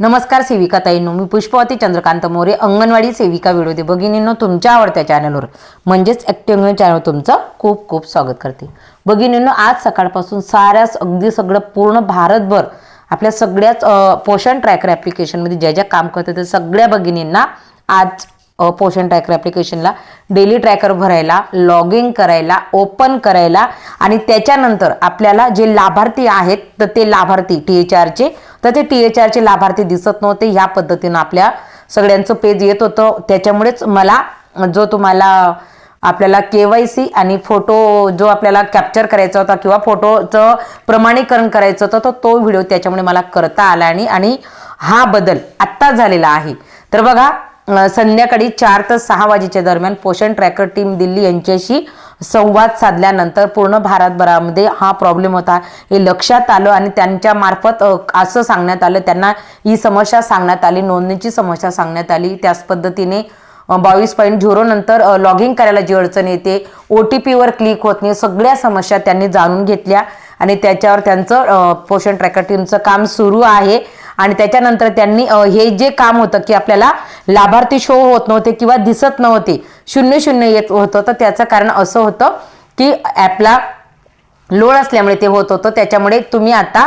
नमस्कार सेविका ताईंनो मी पुष्पवती चंद्रकांत मोरे अंगणवाडी सेविका व्हिडिओ दे भगिनींनो तुमच्या आवडत्या चॅनलवर म्हणजेच ॲक्टिव्ह चॅनल तुमचं खूप खूप स्वागत करते. भगिनींनो आज सकाळपासून साऱ्याच अगदी सगळं पूर्ण भारतभर आपल्या सगळ्याच पोषण ट्रॅकर ॲप्लिकेशनमध्ये ज्या ज्या काम करतात त्या सगळ्या भगिनींना आज पोषण ट्रॅकर ॲप्लिकेशनला डेली ट्रॅकर भरायला लॉग इन करायला ओपन करायला आणि त्याच्यानंतर आपल्याला जे लाभार्थी आहेत तर ते लाभार्थी टी एच आरचे तर ते टी एच आरचे लाभार्थी दिसत नव्हते. ह्या पद्धतीनं आपल्या सगळ्यांचं पेज येत होतं. त्याच्यामुळेच मला जो तुम्हाला आपल्याला के वाय सी आणि फोटो जो आपल्याला कॅप्चर करायचा होता किंवा फोटोचं प्रमाणीकरण करायचं होतं तर तो व्हिडिओ त्याच्यामुळे मला करता आला आणि आणि हा बदल आत्ता झालेला आहे. तर बघा संध्याकाळी चार ते सहा वाजेच्या दरम्यान पोषण ट्रॅकर टीम दिल्ली यांच्याशी संवाद साधल्यानंतर पूर्ण भारतभरामध्ये हा प्रॉब्लेम होता. हे लक्षात आलं आणि त्यांच्या मार्फत असं सांगण्यात आलं. त्यांना ही समस्या सांगण्यात आली नोंदणीची समस्या सांगण्यात आली. त्याच पद्धतीने बावीस पॉईंट झिरो नंतर लॉग इन करायला जी अडचण येते ओ टी पीवर क्लिक होत नाही सगळ्या समस्या त्यांनी जाणून घेतल्या. आणि त्याच्यावर त्यांचं पोषण ट्रॅकर टीमचं काम सुरू आहे. आणि त्याच्यानंतर त्यांनी हे जे काम होतं की आपल्याला लाभार्थी शो होत नव्हते किंवा दिसत नव्हते शून्य शून्य येत होतं तर त्याचं कारण असं होतं की ॲपला लोड असल्यामुळे ते होत होतं. त्याच्यामुळे तुम्ही आता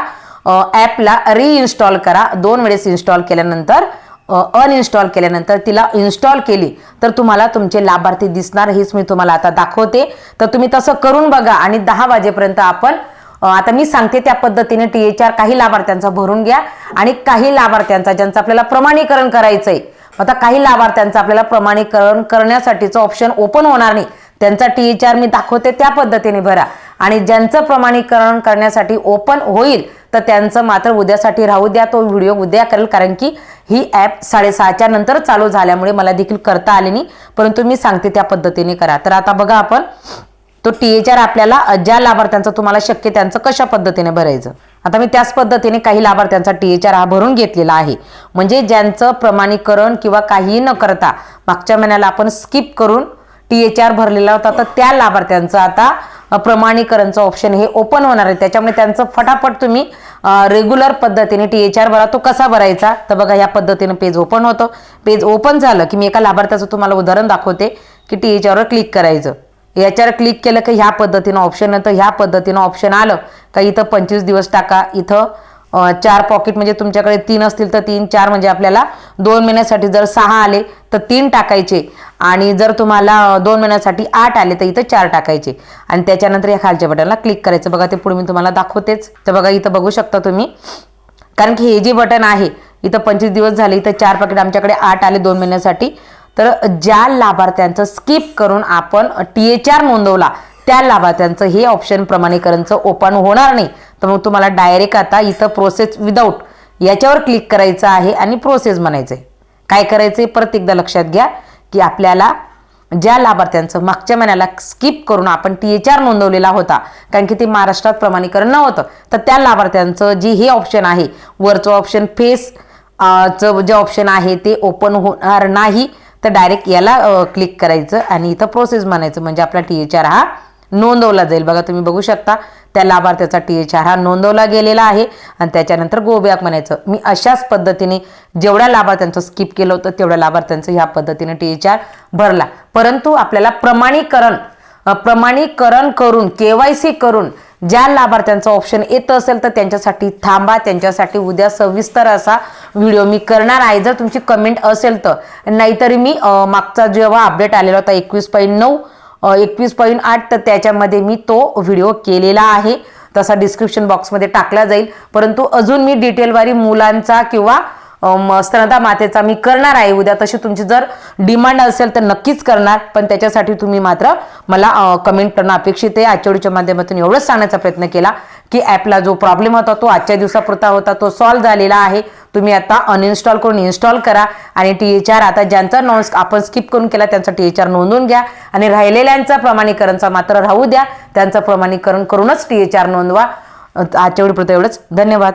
ॲपला रिइन्स्टॉल करा. दोन वेळेस इन्स्टॉल केल्यानंतर अनइन्स्टॉल केल्यानंतर तिला इन्स्टॉल केली तर तुम्हाला तुमचे लाभार्थी दिसणार. हेच मी तुम्हाला आता दाखवते. तर तुम्ही तसं करून बघा आणि दहा वाजेपर्यंत आपण आता मी सांगते त्या पद्धतीने टी एच आर काही लाभार्थ्यांचा भरून घ्या आणि काही लाभार्थ्यांचा ज्यांचं आपल्याला प्रमाणीकरण करायचंय आता काही लाभार्थ्यांचं आपल्याला प्रमाणीकरण करण्यासाठीचं ऑप्शन ओपन होणार नाही. त्यांचा टी एच आर मी दाखवते त्या पद्धतीने भरा. आणि ज्यांचं प्रमाणीकरण करण्यासाठी ओपन होईल तर त्यांचं मात्र उद्यासाठी राहू द्या तो व्हिडिओ उद्या करेल कारण की ही ॲप साडेसहाच्या नंतर चालू झाल्यामुळे मला देखील करता आले नाही. परंतु मी सांगते त्या पद्धतीने करा. तर आता बघा आपण तो टी एच आर आपल्याला ज्या लाभार्थ्यांचं तुम्हाला शक्य त्यांचं कशा पद्धतीने भरायचं? आता मी त्याच पद्धतीने काही लाभार्थ्यांचा टी एच आर हा भरून घेतलेला आहे. म्हणजे ज्यांचं प्रमाणीकरण किंवा काहीही न करता मागच्या महिन्याला आपण स्किप करून टी एच आर भरलेला होता तर त्या लाभार्थ्यांचं आता प्रमाणीकरणचं ऑप्शन हे ओपन होणार आहे. त्याच्यामुळे त्यांचं फटाफट तुम्ही रेग्युलर पद्धतीने टी एच आर भरा. तो कसा भरायचा? तर बघा या पद्धतीनं पेज ओपन होतं. पेज ओपन झालं की मी एका लाभार्थ्याचं तुम्हाला उदाहरण दाखवते की टी एच आरवर क्लिक करायचं. याच्यावर क्लिक केलं की ह्या पद्धतीनं ऑप्शन येतं ह्या पद्धतीनं ऑप्शन आलं का इथं पंचवीस दिवस टाका. इथं चार पॉकेट म्हणजे तुमच्याकडे तीन असतील तर तीन चार म्हणजे आपल्याला दोन महिन्यासाठी जर सहा आले तर तीन टाकायचे. आणि जर तुम्हाला दोन महिन्यासाठी आठ आले तर इथं चार टाकायचे. आणि त्याच्यानंतर या खालच्या बटनला क्लिक करायचं. बघा ते पुढे मी तुम्हाला दाखवतेच. तर बघा इथं बघू शकता तुम्ही. कारण की हे जे बटन आहे इथं पंचवीस दिवस झाले इथं चार पॉकेट आमच्याकडे आठ आले दोन महिन्यासाठी. तर ज्या लाभार्थ्यांचं स्किप करून आपण टी एच आर नोंदवला त्या लाभार्थ्यांचं हे ऑप्शन प्रमाणीकरणचं ओपन होणार नाही. तर मग तुम्हाला डायरेक्ट आता इथं प्रोसेस विदाऊट याच्यावर क्लिक करायचं आहे आणि प्रोसेस म्हणायचं आहे काय करायचं आहे परत एकदा लक्षात घ्या की आपल्याला ज्या लाभार्थ्यांचं मागच्या महिन्याला स्किप करून आपण टी एच आर नोंदवलेला होता कारण की ते महाराष्ट्रात प्रमाणीकरण नव्हतं तर त्या लाभार्थ्यांचं जे हे ऑप्शन आहे वरचं ऑप्शन फेस चं जे ऑप्शन आहे ते ओपन होणार नाही. तर डायरेक्ट याला क्लिक करायचं आणि इथं प्रोसेस म्हणायचं म्हणजे आपला टी एच आर हा नोंदवला जाईल. बघा तुम्ही बघू शकता त्या लाभार्थ्याचा टी एच आर हा नोंदवला गेलेला आहे आणि त्याच्यानंतर गो बॅक म्हणायचं. मी अशाच पद्धतीने जेवढ्या लाभार्थ्यांचं स्किप केलं होतं तेवढ्या लाभार्थ्यांचं ह्या पद्धतीने टी एच आर भरला. परंतु आपल्याला प्रमाणीकरण प्रमाणीकरण करून के वाय सी करून ज्या लाभार्थ्यांचं ऑप्शन येत असेल तर त्यांच्यासाठी थांबा त्यांच्यासाठी उद्या सविस्तर असा व्हिडिओ मी करणार आहे. जर तुमची कमेंट असेल तर. नाहीतरी मी मागचा जेव्हा अपडेट आलेला होता एकवीस पॉईंट नऊ एकवीस पॉईंट आठ तर त्याच्यामध्ये मी तो व्हिडिओ केलेला आहे. तसा डिस्क्रिप्शन बॉक्समध्ये टाकला जाईल. परंतु अजून मी डिटेलवारी मुलांचा किंवा स्तनदा मातेचा मी करणार आहे. उद्या तशी तुमची जर डिमांड असेल तर नक्कीच करणार. पण त्याच्यासाठी तुम्ही मात्र मला कमेंट करणं अपेक्षित आहे. आजच्या व्हिडिओच्या माध्यमातून एवढंच सांगण्याचा प्रयत्न केला की ॲपला जो प्रॉब्लेम होता तो आजच्या दिवसापुरता होता तो सॉल्व्ह झालेला आहे. तुम्ही आता अनइन्स्टॉल करून इन्स्टॉल करा आणि टी एच आर आता ज्यांचा नॉन आपण स्किप करून केला त्यांचा टी एच आर नोंदवून घ्या. आणि राहिलेल्यांचा प्रमाणीकरणचा मात्र राहू द्या. त्यांचं प्रमाणीकरण करूनच टी एच आर नोंदवा. आजच्या व्हिडिओपुरतं एवढंच. धन्यवाद.